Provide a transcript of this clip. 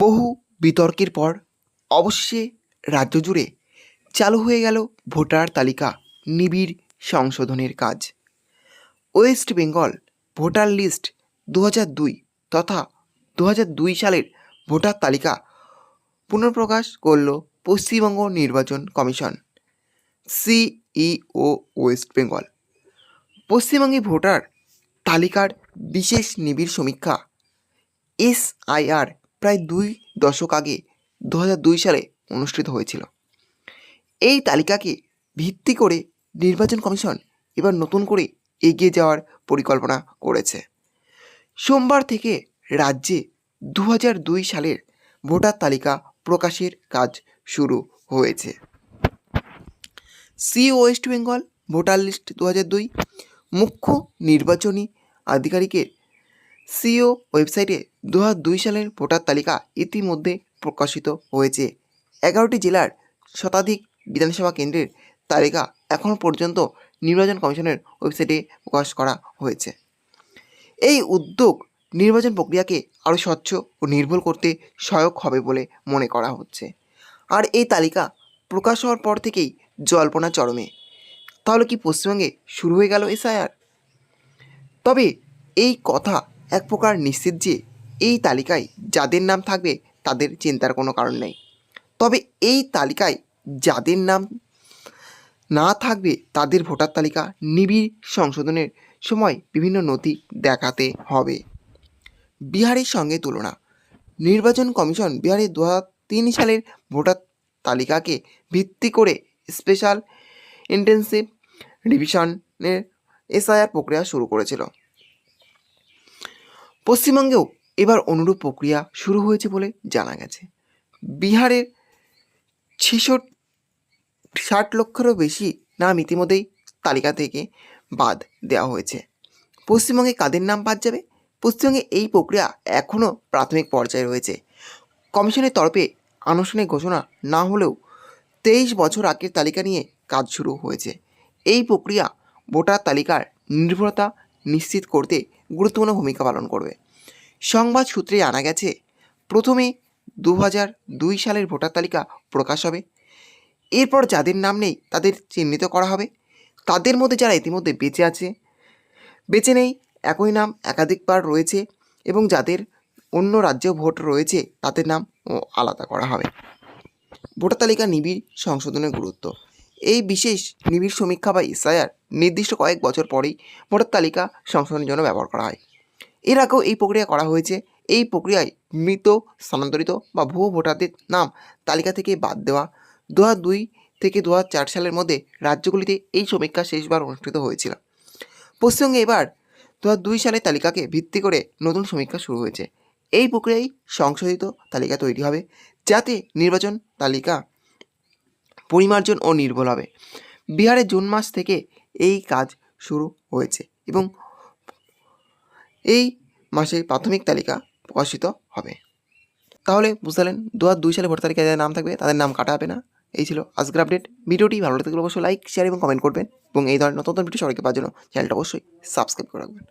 বহু বিতর্কের পর অবশেষে রাজ্য জুড়ে চালু হয়ে গেল ভোটার তালিকা, নিবিড় সংশোধনের কাজ। ওয়েস্ট বেঙ্গল ভোটার লিস্ট দু দুই তথা দু দুই সালের ভোটার তালিকা পুনঃপ্রকাশ করল পশ্চিমবঙ্গ নির্বাচন কমিশন, সিইও ওয়েস্ট বেঙ্গল। পশ্চিমবঙ্গে ভোটার তালিকার বিশেষ নিবিড় সমীক্ষা, এসআইআর প্রায় দুই দশক আগে দু সালে অনুষ্ঠিত হয়েছিল। এই তালিকাকে ভিত্তি করে নির্বাচন কমিশন এবার নতুন করে এগিয়ে যাওয়ার পরিকল্পনা করেছে। সোমবার থেকে রাজ্যে দু সালের ভোটার তালিকা প্রকাশের কাজ শুরু হয়েছে। সি ওয়েস্ট বেঙ্গল ভোটার লিস্ট দু মুখ্য নির্বাচনী আধিকারিকের সিও ওয়েবসাইটে দু দুই সালের ভোটার তালিকা ইতিমধ্যে প্রকাশিত হয়েছে। এগারোটি জেলার শতাধিক বিধানসভা কেন্দ্রের তালিকা এখনও পর্যন্ত নির্বাচন কমিশনের ওয়েবসাইটে প্রকাশ করা হয়েছে। এই উদ্যোগ নির্বাচন প্রক্রিয়াকে আরও স্বচ্ছ ও নির্ভুল করতে সহায়ক হবে বলে মনে করা হচ্ছে। আর এই তালিকা প্রকাশ হওয়ার পর থেকেই জল্পনা চরমে। তাহলে কি পশ্চিমবঙ্গে শুরু হয়ে গেল এসআইআর? তবে এই কথা এক প্রকার নিশ্চিত যে এই তালিকায় যাদের নাম থাকবে তাদের চিন্তার কোনো কারণ নেই। তবে এই তালিকায় যাদের নাম না থাকবে তাদের ভোটার তালিকা নিবিড় সংশোধনের সময় বিভিন্ন নথি দেখাতে হবে। বিহারের সঙ্গে তুলনা, নির্বাচন কমিশন বিহারের দু তিন সালের ভোটার তালিকাকে ভিত্তি করে স্পেশাল ইন্টেন্সিভ ডিভিশনের এসআইআর প্রক্রিয়া শুরু করেছিল। পশ্চিমবঙ্গেও এবার অনুরূপ প্রক্রিয়া শুরু হয়েছে বলে জানা গেছে। বিহারের ছেষট্টি, ষাট লক্ষেরও বেশি নাম ইতিমধ্যেই তালিকা থেকে বাদ দেওয়া হয়েছে। পশ্চিমবঙ্গে কাদের নাম বাদ যাবে? পশ্চিমবঙ্গে এই প্রক্রিয়া এখনও প্রাথমিক পর্যায়ে রয়েছে। কমিশনের তরফে আনুষ্ঠানিক ঘোষণা না হলেও তেইশ বছর আগের তালিকা নিয়ে কাজ শুরু হয়েছে। এই প্রক্রিয়া ভোটার তালিকার নির্ভরতা নিশ্চিত করতে গুরুত্বপূর্ণ ভূমিকা পালন করবে। সংবাদ সূত্রে জানা গেছে, প্রথমে দু দুই সালের ভোটার তালিকা প্রকাশ হবে। এরপর যাদের নাম নেই, তাদের চিহ্নিত করা হবে। তাদের মধ্যে যারা ইতিমধ্যে বেঁচে আছে, বেঁচে নেই, একই নাম একাধিকবার রয়েছে এবং যাদের অন্য রাজ্যেও ভোট রয়েছে, তাদের নাম আলাদা করা হবে। ভোটার তালিকা নিবিড় সংশোধনের গুরুত্ব। এই বিশেষ নিবিড় সমীক্ষা বা এসআইআর নির্দিষ্ট কয়েক বছর পরেই ভোটার তালিকা সংশোধনের জন্য ব্যবহার করা হয়। এর আগেও এই প্রক্রিয়া করা হয়েছে। এই প্রক্রিয়ায় মৃত, স্থানান্তরিত বা ভুয়ো ভোটারদের নাম তালিকা থেকে বাদ দেওয়া। দু দুই থেকে দু চার সালের মধ্যে রাজ্যগুলিতে এই সমীক্ষা শেষবার অনুষ্ঠিত হয়েছিল। পশ্চিমবঙ্গে এবার দু দুই সালের তালিকাকে ভিত্তি করে নতুন সমীক্ষা শুরু হয়েছে। এই প্রক্রিয়ায় সংশোধিত তালিকা তৈরি হবে, যাতে নির্বাচন তালিকা পরিমার্জন ও নির্ভুল হবে। বিহারে জুন মাস থেকে এই কাজ শুরু হয়েছে এবং এই মাসে প্রাথমিক তালিকা প্রকাশিত হবে। তাহলে বুঝতে দু হাজার দুই সালে ভোট তালিকায় যাদের নাম থাকবে, তাদের নাম কাটা হবে না। এই ছিল আজকের আপডেট ভিডিওটি ভালো লাগলে অবশ্যই লাইক শেয়ার এবং কমেন্ট করবেন এবং এই ধরনের নতুন নতুন ভিডিও সবাইকে পাওয়ার জন্য চ্যানেলটা অবশ্যই সাবস্ক্রাইব করে রাখবেন।